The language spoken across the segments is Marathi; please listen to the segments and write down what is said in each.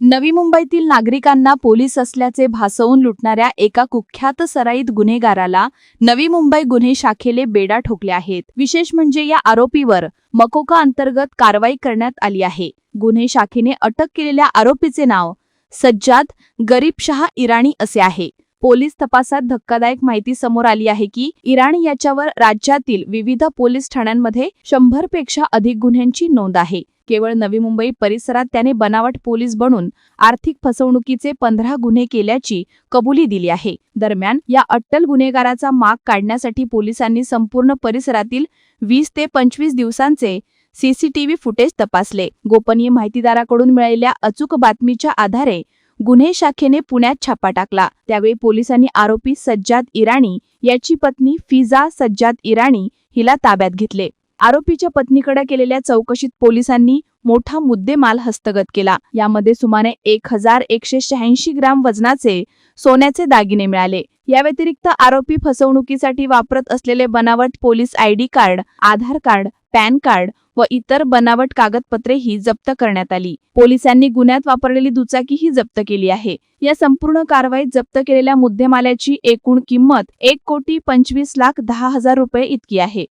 नवी मुंबईतील नागरिकांना पोलीस असल्याचे भासवून लुटणाऱ्या एका कुख्यात सराईत गुन्हेगाराला नवी मुंबई गुन्हे शाखेने बेडा ठोकले आहेत. विशेष म्हणजे या आरोपीवर मकोका अंतर्गत कारवाई करण्यात आली आहे. गुन्हे शाखेने अटक केलेल्या आरोपीचे नाव सज्जाद गरीब इराणी असे आहे. पोलीस तपासात धक्कादायक माहिती समोर आली आहे की इराणी याच्यावर राज्यातील विविध पोलीस ठाण्यांमध्ये शंभरपेक्षा अधिक गुन्ह्यांची नोंद आहे. केवळ नवी मुंबई परिसरात त्याने बनावट पोलीस बनून आर्थिक फसवणुकीचे पंधरा गुन्हे केल्याची कबुली दिली आहे. दरम्यान या अट्टल गुन्हेगाराचा माग काढण्यासाठी पोलिसांनी संपूर्ण परिसरातील वीस ते पंचवीस दिवसांचे सीसीटीव्ही फुटेज तपासले. गोपनीय माहितीदाराकडून मिळालेल्या अचूक बातमीच्या आधारे गुन्हे शाखेने पुण्यात छापा टाकला. त्यावेळी पोलिसांनी आरोपी सज्जाद इराणी याची पत्नी फिजा सज्जाद इराणी हिला ताब्यात घेतले. आरोपीच्या पत्नीकडे केलेल्या चौकशीत पोलिसांनी मोठा मुद्देमाल हस्तगत केला. यामध्ये सुमारे एक हजार एकशे शहाऐंशी ग्राम वजनाचे सोन्याचे दागिने मिळाले. या व्यतिरिक्त आरोपी फसवणुकीसाठी वापरत असलेले बनावट police ID card Aadhaar card PAN card व इतर बनावट कागदपत्रेही जप्त करण्यात आली. पोलिसांनी गुन्ह्यात वापरलेली दुचाकीही जप्त केली आहे. या संपूर्ण कारवाईत जप्त केलेल्या मुद्देमाल्याची एकूण किंमत एक कोटी पंचवीस लाख दहा हजार रुपये इतकी आहे.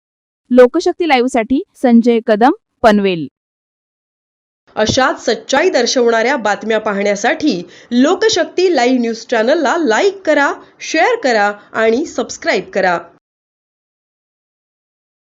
लोकशक्ती लाईव्हसाठी संजय कदम पनवेल. अशाच सच्चाई दर्शवणाऱ्या बातम्या पाहण्यासाठी लोकशक्ती लाईव्ह न्यूज चॅनलला लाईक करा शेअर करा आणि सबस्क्राईब करा.